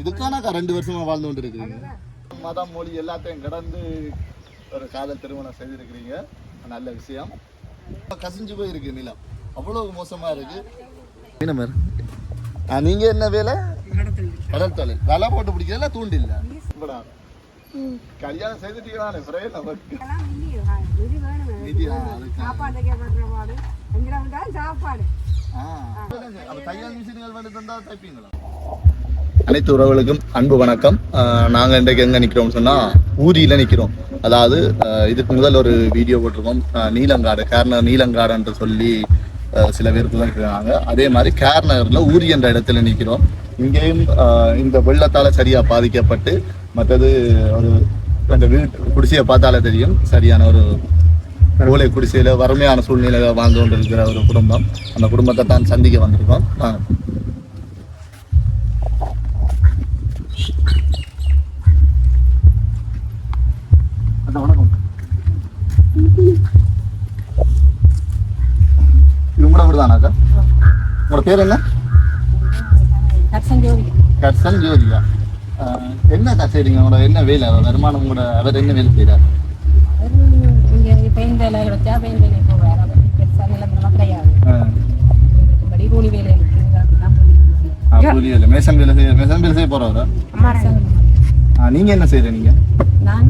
இதுக்கானக்கா ரெண்டு வருஷமா வாழ்ந்து கொண்டு இருக்கிறீங்க மதம் மொழி எல்லாத்தையும் கடந்து ஒரு காதல் திருமணம் செய்திருக்கிறீங்க. நல்ல விஷயம். கசிஞ்சு போயிருக்கு நிலம். அவ்வளவு மோசமா இருக்கு. மீனமர் நீங்க என்ன வேலை? கடல் தொழில் வலை போட்டு பிடிக்கிறதுல தூண்டு இல்ல? கல்யாணம் செய்துட்டீங்களானே பிரேம் நமக்கு. நிதி. சாப்பாடு தையல் மிஷின்கள் வந்து தந்தா தைப்பீங்களா? அனைத்து உறவுகளுக்கும் அன்பு வணக்கம். அஹ் நாங்க இன்றைக்கு எங்க நிக்கிறோம்னு சொன்னா ஊரியில நிற்கிறோம் அதாவது அஹ் இதுக்கு முதல் ஒரு வீடியோ போட்டிருக்கோம். நீலங்காடு கேர்னர் நீலங்காடு என்று சொல்லி சில பேருக்கு தான் இருக்கிறாங்க அதே மாதிரி கேர்னரில் ஊரி என்ற இடத்துல நிற்கிறோம் இங்கேயும் இந்த வெள்ளத்தால சரியா பாதிக்கப்பட்டு மற்றது ஒரு அந்த வீட்டு குடிசையை பார்த்தாலே தெரியும். சரியான ஒரு ஓலை குடிசையில வறுமையான சூழ்நிலையில வாழ்ந்து கொண்டிருக்கிற ஒரு குடும்பம். அந்த குடும்பத்தை தான் சந்திக்க வந்திருக்கோம். இது உங்களோட வீடுதானாக்கா உங்களோட பேர் என்ன? கட்சன் ஜோதியா ஆஹ், என்னக்கா செய்றீங்க? உங்களோட என்ன வேலை? வருமானம் உங்களோட அவர் என்ன வேலை செய்யறாரு இங்கே பெயின் வேலை கிடைச்சா பெயின் வேலை போவார். அவர் பெருசாக நிலமெல்லாம் கிடையாது. மற்றபடி கூலி வேலை இருக்கு. அதுதான் கூலி வேலை. மேசன் வேலை செய்ய மேசன் வேலை செய்ய போறவரா? ஆஹ், நீங்க என்ன செய்யறீங்க நீங்க நான்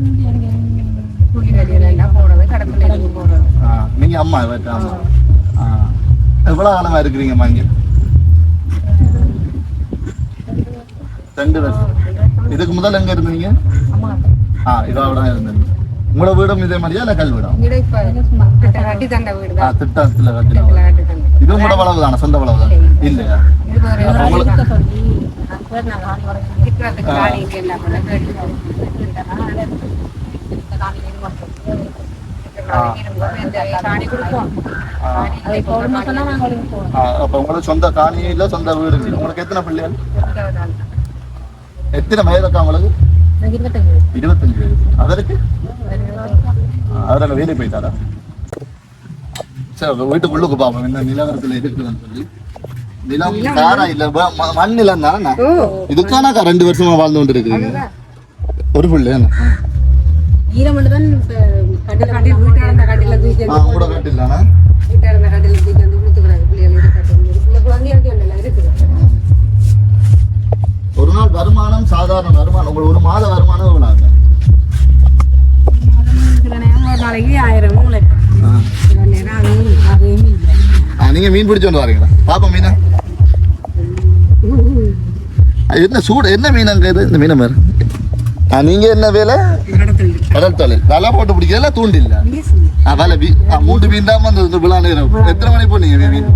கூலி நீங்க அம்மா ஆஹ், எவ்வளவு காலமா இருக்கிறீங்கம்மா இங்க? ரெண்டு வருஷம் இதுக்கு முதல்ல எங்க இருந்தீங்க? ஆ இதோட தான் இருந்தீங்க உங்களோட வீடும் இதே மாதிரியா இல்ல கல் வீடா? திட்டத்துல கட்டின இதுவும் உங்களோட வளவு தானே சொந்த வளவு தானே இல்லையா? இது உங்களுக்கு- அப்ப உங்களுக்கு சொந்த காணி இல்ல சொந்த வீடு இல்லை உங்களுக்கு எத்தனை பிள்ளைகள் எத்தனை வயதுக்கா உங்களுக்கு இருபத்தஞ்சு இருபத்தஞ்சு வயது அவருக்கு அவரால் வேலை போயிட்டாரா சரி அப்ப வீட்டுக்குள்ளுக்கு பாப்போம் என்ன நிலவரத்துல இருக்குதுன்னு சொல்லி நிலம் காரா இல்ல வ- ம- மண் நிலம் தானே இதுக்கானக்கா ரெண்டு வருஷமா வாழ்ந்து கொண்டு இருக்குது ஒரு பிள்ளை ஈரம் மட்டும் தான் கூட கட்டிலானா வீட்டில் இருந்த கட்டில தூக்கி வந்து கொடுத்துக்கிறாங்க பிள்ளைகள் ஒரு நாள் வருமானம் சாதாரண வருமானம். உங்களுக்கு ஒரு மாத வருமானம் ஒரு நாளைக்கு ஆயிரம் நீங்க மீன் பிடிச்சு கொண்டு வரீங்களா பாப்பா மீனா. என்ன சூடு என்ன மீன் அங்க இது? இந்த மீனை மாதிரி நீங்க என்ன வேலை? கடல் தொழில். வலை போட்டு பிடிக்கிறதுல தூண்டு இல்ல. ஆ, வலை ஆ, மூன்று மீன் தான் வந்து விழா நேரம். எத்தனை மணி போனீங்க மீன்?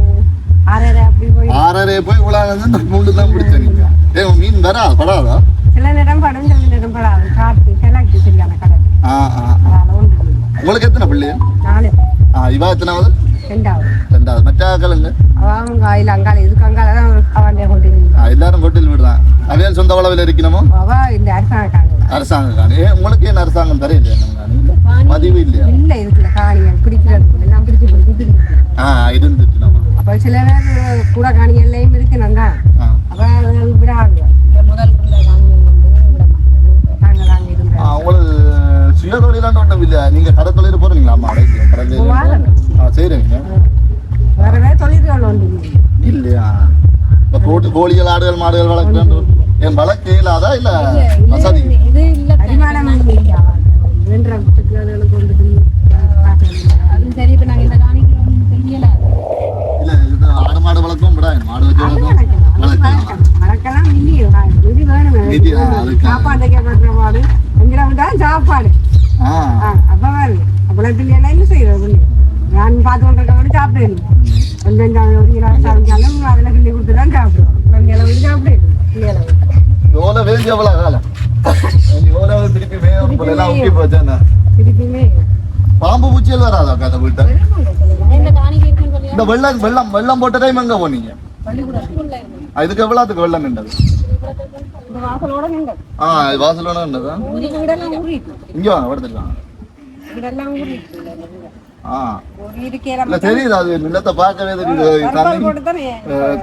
ஆறரை போய். விழா வந்து மூன்று தான் பிடிச்ச நீங்க. ஏ மீன் வரா படாதா? சில நேரம் படம் சில நேரம் படாது. காற்று கிழக்கு சரியான கடல். இல்லை. உங்களுக்கு எத்தனை பிள்ளை நாலு. ஆ இவா எத்தனாவது? ரெண்டாவது. ரெண்டாவது. மற்ற கலங்க அவன் காயில் அங்கால இதுக்கு அங்கால தான் அவன். ஆ, எல்லாரும் கொட்டில் விடுறான். அவையால் சொந்த அளவில் இருக்கணுமோ அவ இந்த அரசாங்க அரசாங்கம் காணி உங்களுக்கு ஏன் அரசாங்கம் இல்ல? பதிவு இல்லையா? இல்லை இதுக்குள்ள காணிகள் பிடிக்கிறது எல்லாம் பிடிச்சு பிடிச்சி ஆ இருந்துட்டு நம்ம. அப்போ சில பேர் கூட காணிகள்லையும் ஆ. அப்போ முதல் விட மாட்டாங்க நாங்கள் நாங்கள் ஆ, இருந்தோம். உங்களுக்கு சுய தொழிலாண்டு ஒன்றும் இல்லையா? நீங்க கடை தொழில் போறீங்களா? அம்மா கடை செய்றீங்க. வேற வேற தொழில்கள் ஒன்று இல்லை. இல்லையா? இப்போ கோழிகள் ஆடுகள் மாடுகள் வளர்க்குறாண்டு என் வளர்க்க இயலாதா இல்ல வசதி? இது இல்லை அடிமானம் இல்லை. வேண்டத்துக்கு அதுகளுக்கு வந்து அது சரி இப்போ நாங்கள் இந்த காணிகள் ஒன்றும் செய்யலை இல்ல இது ஆடு மாடு வளர்க்கும் விடா மாடு வச்சு வளர்க்கும். வளர்க்கலாம். நிதி. சாப்பாடு கேட்கற பாடு எங்கிட்ட விட்டா சாப்பாடு. அப்ப வேறு எல்லாம் என்ன செய்யறது நான் பார்த்து கொண்டிருக்கவங்க சாப்பிடணும். கொஞ்சம் ஒரு கிலோ சாப்பிட்டாலும் அதில் கிள்ளி கொடுத்து தான் சாப்பிடுவோம் கொஞ்சம் அளவுக்கு சாப்பிடணும் பிள்ளைகளை எவ்வளோ வேண்டி எவ்வளோ காலம் எவ்வளோ திருப்பி வேணும் போல எல்லாம் போச்சேன்னா பாம்பு பூச்சியல் வராதா கதை வீட்டை இந்த வெள்ளம் வெள்ளம் வெள்ளம் போட்ட டைம் எங்க போனீங்க இதுக்கு எவ்வளோத்துக்கு வெள்ளம் நின்றது ஆ இது வாசலோட நின்றதா இங்கே வாங்க படுத்துக்கலாம் ஆ இல்ல தெரியுது அது நிலத்தை பார்க்கவே தெரியுது தண்ணி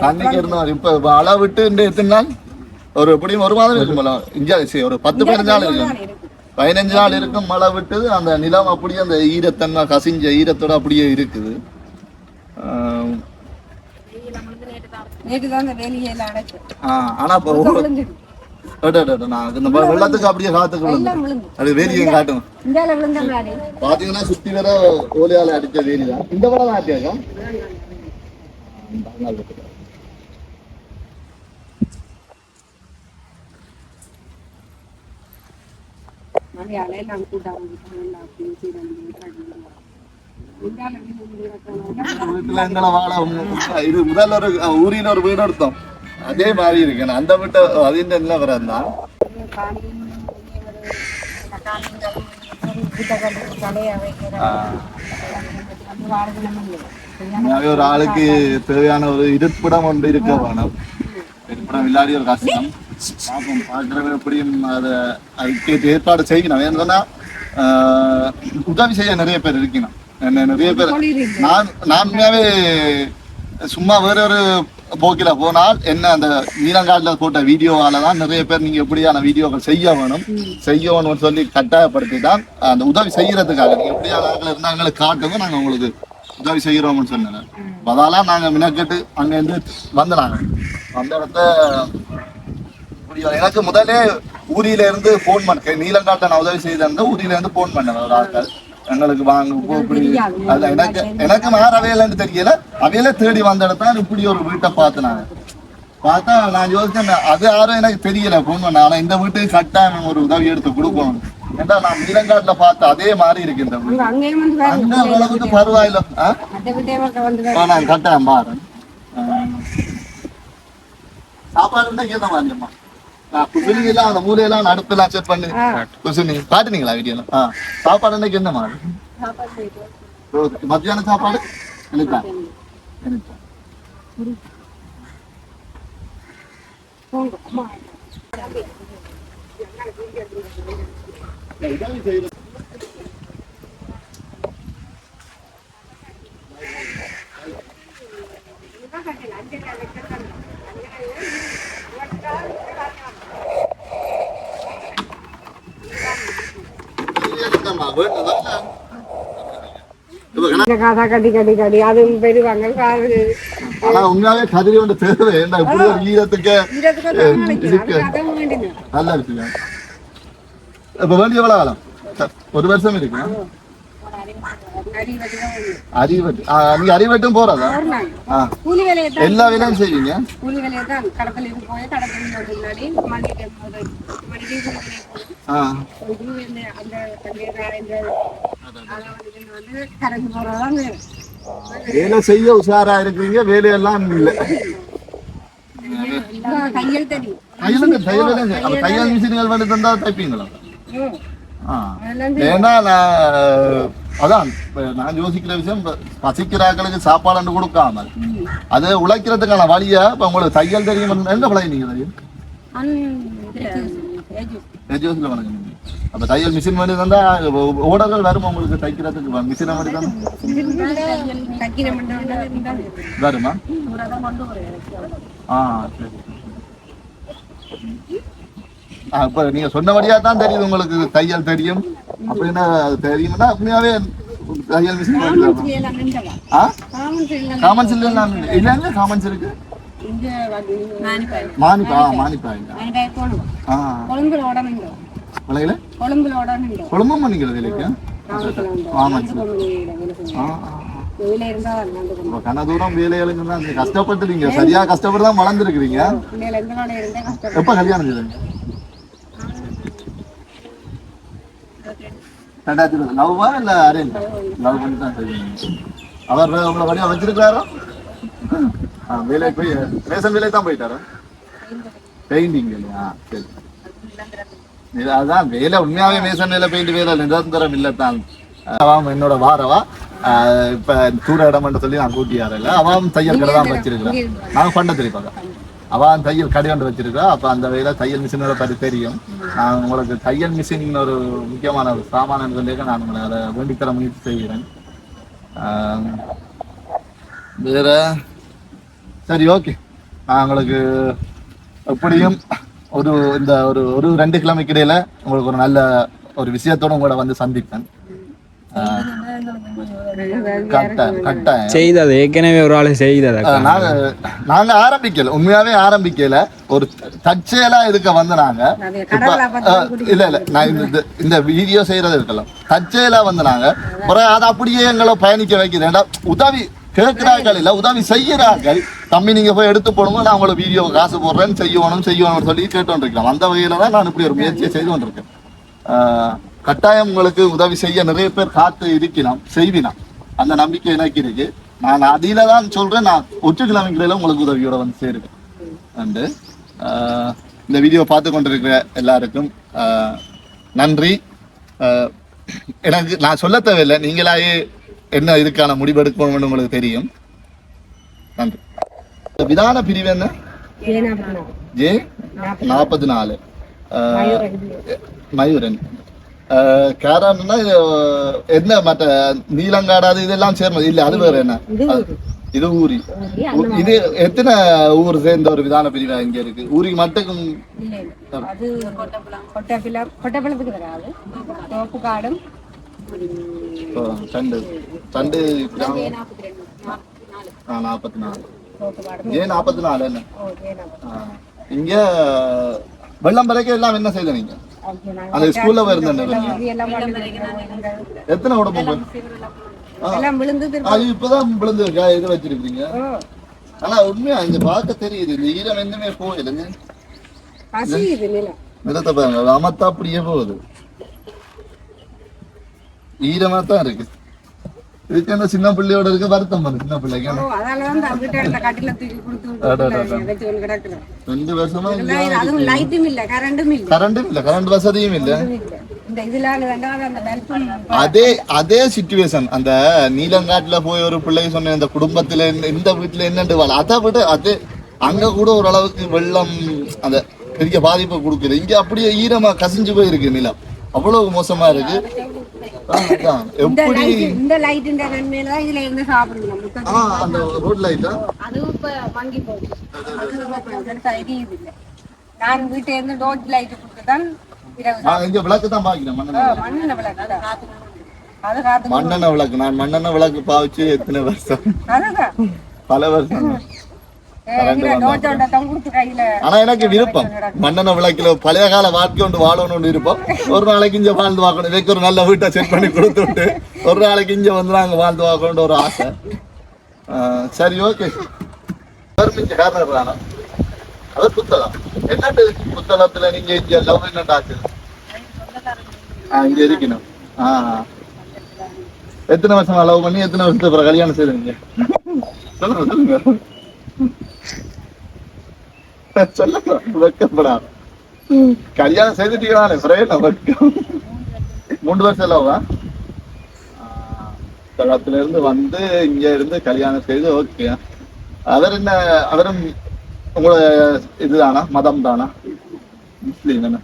தண்ணிக்கு இருந்தோம் இப்ப அளவு விட்டு எத்தனை நாள் ஒரு எப்படியும் ஒரு மாதம் இருக்கும் போல. இஞ்சா சரி, ஒரு பத்து பதினஞ்சு நாள் இருக்கும். பதினஞ்சு நாள் இருக்கும் மழை விட்டு அந்த நிலம் அப்படியே அந்த ஈரத்தன்மை கசிஞ்ச ஈரத்தோட அப்படியே இருக்குது. ஆனா வெள்ளத்துக்கு அப்படியே காத்துக்கு விழுந்து. அது வேலியும் காட்டும். பாத்தீங்கன்னா சுத்தி வர ஓலையால அடிச்ச வேலி தான் இந்த படம் தான் ஆட்டியாக்கா வீட்டுல எங்களை வாழ உங்க- இது முதல்ல ஒரு ஊரில ஒரு வீடு எடுத்தோம். அதே மாதிரி இருக்கு. அந்த வீட்டை அதிന്റെ என்ன வரந்தா ஒரு ஆளுக்கு தேவையான ஒரு இருப்பிடம் ஒன்று இருக்க வேணும். இருப்பிடம் இல்லாத ஒரு கஷ்டம். பார்ப்போம் பார்க்குறவங்க எப்படியும் அதை அதுக்கு ஏற்பாடு செய்யணும். ஏன்னு சொன்னா ஆஹ், உதவி செய்ய நிறைய பேர் இருக்கணும். என்ன நிறைய பேர் நான் நான் உண்மையாவே சும்மா வேற ஒரு போக்கில போனால் என்ன அந்த நீலங்காட்டில் போட்ட வீடியோவால தான் நிறைய பேர் நீங்க எப்படியான வீடியோக்கள் செய்ய வேணும். செய்ய வேணும்னு சொல்லி கட்டாயப்படுத்தி தான் அந்த உதவி செய்யறதுக்காக. நீங்க எப்படியான ஆட்கள் இருந்தா எங்களுக்கு காட்டுங்க நாங்க உங்களுக்கு உதவி செய்யறோம்னு சொன்னேன். அதெல்லாம் நாங்க மினக்கெட்டு அங்க இருந்து வந்து நாங்க அந்த இடத்த இப்படி எனக்கு முதல்ல ஊரியில இருந்து போன் பண்ண நீலங்காட்டை நான் உதவி செய்திருந்தேன் ஊரியில இருந்து போன் பண்ணேன் ஒரு ஆட்கள். எங்களுக்கு வாங்க இப்படி. அது எனக்கு எனக்கு மாற அவையலன்னு தெரியல. அவையில தேடி வந்த இடத்துல இப்படி ஒரு வீட்டை பார்த்து நான். பார்த்தா நான் யோசிச்சேன் அது யாரும் எனக்கு தெரியல போன் பண்ண. ஆனா இந்த வீட்டுக்கு கட்டாயம் ஒரு உதவி எடுத்து கொடுக்கணும். ஏன்னா நான் நீலங்காட்டுல பார்த்த அதே மாதிரி இருக்கு இந்த வீடு. அங்க வேற அளவுக்கு பரவாயில்ல. நான் கட்டாயம் பாரு. சாப்பாடு இருந்தா கேட்ட மாதிரிம்மா குசுனி எல்லாம் அந்த மூலையெல்லாம் அடுப்பெல்லாம் செட் பண்ணி. குசுனி காட்டுனீங்களா வீடியோல ஆ சாப்பாடு இன்னைக்கு என்ன மாதிரி மத்தியான சாப்பாடு? எனக்கா? எனக்கா? என்னம்மா, வேணுதா? இப்ப கணக்கு- இந்த காசா கட்டி கட்டி கட்டி அதுவும் பெருவாங்க காது ஆனா உண்மையாவே கதிரி ஒன்று தேவை ஏன்டா இப்படி ஒரு ஈரத்துக்கு நல்லா இருக்குல்ல இப்ப வேண்டிய எவ்வளவு காலம் ஒரு வருஷம் இருக்குமா அடி வட்டி தான் வேணும். அறிவட்டு. நீங்க அறிவட்டும் போறதா? எல்லா வேலையும் செய்வீங்க? கூலி வேலையை தான் கடத்தல் இது போய் கடத்தல் முன்னாடி வேலையை அந்த இந்த வந்து. வேலை செய்ய உஷாரா இருக்கிறீங்க வேலையெல்லாம் இல்ல. கையில் தையல் தையல் தையல் மிஷின்கள் வந்து தந்தா தைப்பீங்களா? ஏன்னா நான் அதான் நான் யோசிக்கிற விஷயம் பசிக்கிறாக்களுக்கு சாப்பாடு கொடுக்காமல் அது உழைக்கிறதுக்கான வழியா இப்ப உங்களுக்கு தையல் தெரியும் பழகினீங்க தையல் எஜோஸ்ல வழங்குனீங்க அப்ப தையல் மிஷின் மாதிரி தந்தா ஓடர்கள் வரும் உங்களுக்கு தைக்கிறதுக்கு மிஷினை மாதிரி தான் வருமா ஆ சரி இப்ப நீங்க சொன்னபடியா தான் தெரியுது உங்களுக்கு. தையல் தெரியும். அப்படின்னா அது தெரியும்னா அப்படியாவே தையல் மிஷின் மாதிரி தான். எல்லாம் ஆ? காமன் எல்லாம் காமன்ஸ் இல்ல. இல்ல காமன்ஸ் இருக்கு. இங்க வந்து மானிப்பாய் மானிப்பா ஆ, மானிப்பா விலையில குழம்பும் பண்ணிக்கிறது இல்லைக்கா ஆமாம் ஆ வெயில இருந்தா நடந்து கொண்டு இப்போ கன தூரம் வேலைகளுக்கு தான் நீங்க கஷ்டப்பட்டு நீங்க சரியா கஷ்டப்பட்டு தான் வளர்ந்துருக்கிறீங்க. எப்ப கல்யாணம் செய்தீங்க? ரெண்டாயிரத்தி இருபது. லவ்வா இல்ல அரேஞ்ச் லவ் பண்ணி தான் செய்வீங்க அவர் உங்களை வழியா வச்சிருக்காரோ ஆ வேலை போய் ரேஷன் வேலை தான் போயிட்டாரா? பெயிண்டிங் இல்லையா சரி. அதான் வேலை உண்மையாவே மேசன் வேலை பெயிண்ட் வேலை நிரந்தரம் இல்லத்தான் அவன் என்னோட வாரவா? இப்ப தூர இடம் சொல்லி நான் கூட்டி யாரில்ல அவன் தையல் கடை தான் வச்சிருக்கிறான் நாங்க பண்ண தெரியும் அவன் தையல் கடை ஒன்று வச்சிருக்கா. அப்போ அந்த வகையில் தையல் மிஷினோட பற்றி தெரியும். நான் உங்களுக்கு தையல் மிஷின் ஒரு முக்கியமான ஒரு சாமான் சொல்லியிருக்க நான் உங்களை அதை வேண்டித்தர முயற்சி செய்கிறேன். வேற? சரி ஓகே நான் உங்களுக்கு எப்படியும் ஒரு இந்த ஒரு ஒரு ரெண்டு கிழமைக்கு இடையில உங்களுக்கு ஒரு நல்ல ஒரு விஷயத்தோட உங்களை வந்து சந்திப்பேன். செய்தது ஏற்கனவே ஒரு ஆள் செய்தது. நாங்க நாங்க ஆரம்பிக்கல உண்மையாவே ஆரம்பிக்கல. ஒரு தற்செயலா இதுக்க வந்து நாங்க அது இப்ப, கடவுளை பத்தி அஹ், இல்ல இல்ல நான் இந்த- இந்த வீடியோ செய்யறது இருக்கலாம் தற்செயலா வந்து நாங்க அப்புறம் அதை அப்படியே எங்களை பயணிக்க வைக்கிறேன்டா உதவி கேட்கிறார்கள் இல்ல உதவி செய்யறார்கள் தம்பி நீங்க போய் எடுத்து போடுங்க நான் உங்களை வீடியோ காசு போடுறேன் செய்யணும் செய்யணும்னு சொல்லி கேட்டு இருக்கலாம் அந்த வகையில தான் நான் இப்படி ஒரு முயற்சியை செய்து கொண்டிருக்கேன். ஆஹ், கட்டாயம் உங்களுக்கு உதவி செய்ய நிறைய பேர் காத்து இருக்கலாம் செய்வினான் அந்த நம்பிக்கை எனக்கு இருக்கு. நான் அதில தான் சொல்றேன். நான் ஒற்றுக்கிழமைகளில உங்களுக்கு உதவியோட வந்து சேருவேன். அண்டு இந்த வீடியோ பார்த்து கொண்டிருக்கிற எல்லாருக்கும் நன்றி. எனக்கு நான் சொல்ல தேவையில்லை. நீங்களாயே என்ன இதுக்கான முடிவெடுக்கணும்னு உங்களுக்கு தெரியும். நன்றி. விதான பிரிவு என்ன? ஜே நாற்பத்தி நாலு. மயூரன். காரணம்னா இது, என்ன மற்ற நீலங்காடாது இதெல்லாம் சேர்ந்தது? இல்ல அது வேற என்ன? இது அது- ஊரி. இது எத்தனை ஊர் சேர்ந்த ஒரு விதான பிரிவா இங்க இருக்கு? ஊருக்கு மட்டும் அது கொட்டப்பிலத்துக்கு வராது. தோப்பு காடும். ஓ, சண்டு. சண்டு நாற்பத்தி நாலு. ஏன் நாற்பத்தி நாலு என்ன. இங்க வெள்ளம் பிறக்க எல்லாம் என்ன செய்த நாங்க அந்த ஸ்கூல்ல இருந்தேன் எத்தனை உடம்பு எல்லாம் விழுந்து திரும்ப அது இப்பதான் விழுந்து இது வச்சிருக்கீங்க ஆனா உண்மையா இங்க பார்க்க தெரியுது. இந்த ஈரம் என்னமே போயிடுங்க நிலத்தை பாருங்க அமத்தா அப்படியே போகுது. ஈரமா தான் இருக்கு. இதுக்கு என்ன சின்ன பிள்ளையோட இருக்க வருத்தம் சின்ன பிள்ளைக்கு ரெண்டு வருஷமா கரண்டும் இல்ல கரண்ட் வசதியும் இல்ல. அந்த அதே அதே சிச்சுவேஷன் அந்த நீலங்காட்டுல போய் ஒரு பிள்ளை சொன்ன இந்த குடும்பத்துல இந்த- வீட்டுல என்னண்டு வாழ. அதை விட அது அங்க கூட ஓரளவுக்கு வெள்ளம் அந்த பெரிய பாதிப்பை கொடுக்குது. இங்க அப்படியே ஈரமா கசிஞ்சு போயிருக்கு நிலம். அவ்வளவு மோசமா இருக்கு. எப்படி? லைட் இந்த லைட்டின் நன்மையில தான் இதுல இருந்து சாப்பிடணும் முட்டை ஆ, அந்த ரோட் லைட்டா அதுவும் இப்ப வாங்கி போகுது. அது இப்ப எரியுது இல்ல நான் வீட்டுல இருந்து ரோட் லைட் கொடுத்து தான் இங்க விளக்கு தான் பாக்கிறேன் மண்ணெண்ணெய் விளக்கு. மண்ணெண்ணெய் விளக்கு நான் மண்ணெண்ணெய் விளக்கு பாவிச்சு எத்தனை வருஷம்? பல வருஷம். ஆனா எனக்கு விருப்பம். மண்ணெண்ணெய் விளக்குல பழைய கால வாழ்க்கை ஒன்று வாழணும்னு ஒரு நாளைக்கு இங்க வாழ்ந்து பார்க்கணும் இதுக்கு ஒரு நல்ல வீட்டை செட் பண்ணி கொடுத்து விட்டு ஒரு நாளைக்கு இங்க வந்து நாங்க வாழ்ந்து பார்க்கணும்னு ஒரு ஆசை. சரி ஓகே. காரணம் புத்தகம். புத்தகத்துல நீங்க இங்க லவ் என்னட்டு ஆச்சு? ஆ, இங்க இருக்கணும். எத்தனை வருஷமா லவ் பண்ணி எத்தனை வருஷத்துக்கு கல்யாணம் செய்தீங்க? சொல்லுங்க சொல்லுங்க. சொல்ல வெக்கப்படா கல்யாணம் செய்துட்டீங்களானே பிரேன வெக்கம் மூன்று வருஷம் இல்லவா தளத்துல இருந்து வந்து இங்க இருந்து கல்யாணம் செய்து ஓகே. அவர் என்ன அவரும் உங்களோட இதுதானா? மதம் தானா முஸ்லீம் தானே.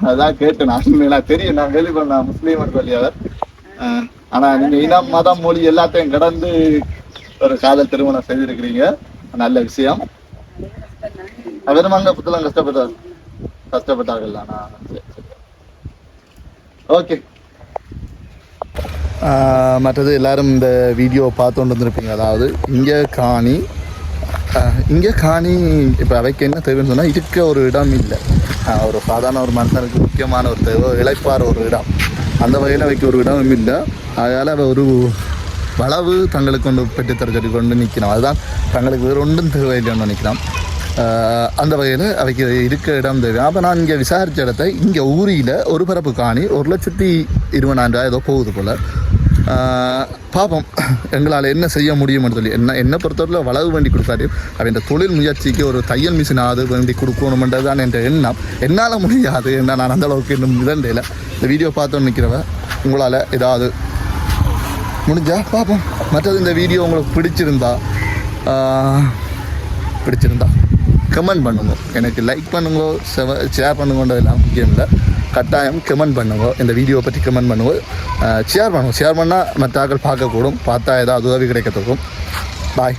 அதான் கேட்டேன் நான் தெரியும் நான் கேள்வி பண்ண முஸ்லீம் சொல்லி அவர் ஆனா நீங்க இனம் மதம் மொழி எல்லாத்தையும் கடந்து ஒரு காதல் திருமணம் செய்திருக்கிறீங்க. நல்ல விஷயம். அவரும் அங்க புத்தகம் கஷ்டப்பட்டார். கஷ்டப்பட்டார்கள். ஓகே. மற்றது எல்லாரும் இந்த வீடியோ பார்த்து வந்திருப்பீங்க. அதாவது இங்கே காணி. இங்கே காணி இப்போ அவைக்கு என்ன தேவைன்னு சொன்னால் இருக்க ஒரு இடம் இல்லை. ஒரு சாதாரண ஒரு மனுஷனுக்கு முக்கியமான ஒரு தேவை இழைப்பார் ஒரு இடம். அந்த வகையில் அவைக்கு ஒரு இடம் இல்லை. அதனால் அவ ஒரு வளவு தங்களுக்கு கொண்டு பெற்றுத்தர சொல்லி கொண்டு நிற்கணும் அதுதான் தங்களுக்கு வேறு ஒன்றும் தேவையில்லைன்னு நினைக்கலாம். அந்த வகையில் அவைக்கு இருக்க இடம் தேவை. அப்போ நான் இங்கே விசாரித்த இடத்த இங்கே ஊரியில் ஒரு பரப்பு காணி ஒரு லட்சத்தி இருபதாயிரம் ரூபாய் ஏதோ போகுது போல். பார்ப்போம் எங்களால் என்ன செய்ய முடியும்னு சொல்லி. என்ன என்னை பொறுத்தவரையில் வளவு வேண்டி கொடுத்தாரு அவன் இந்த தொழில் முயற்சிக்கு ஒரு தையல் மிஷின் ஆகுது வேண்டி கொடுக்கணுமென்றது தான் என்ற எண்ணம். என்னால் முடியாது என்ன நான் அந்த அளவுக்கு இன்னும் இதண்டையில் இந்த வீடியோ பார்த்தோன்னு நிற்கிறவ உங்களால் ஏதாவது முடிஞ்சா பார்ப்போம். மற்றது இந்த வீடியோ உங்களுக்கு பிடிச்சிருந்தா பிடிச்சிருந்தா கமெண்ட் பண்ணுங்க. எனக்கு லைக் பண்ணுங்க ஷேர் பண்ணுங்கன்றதெல்லாம் முக்கியம் இல்லை. கட்டாயம் கமெண்ட் பண்ணுங்க. இந்த வீடியோவை பற்றி கமெண்ட் பண்ணுங்க. ஷேர் பண்ணுங்க. ஷேர் பண்ணால் மற்ற ஆட்கள் பார்க்கக்கூடும். பார்த்தா ஏதாவது உதவி கிடைக்கத்துக்கும் பாய்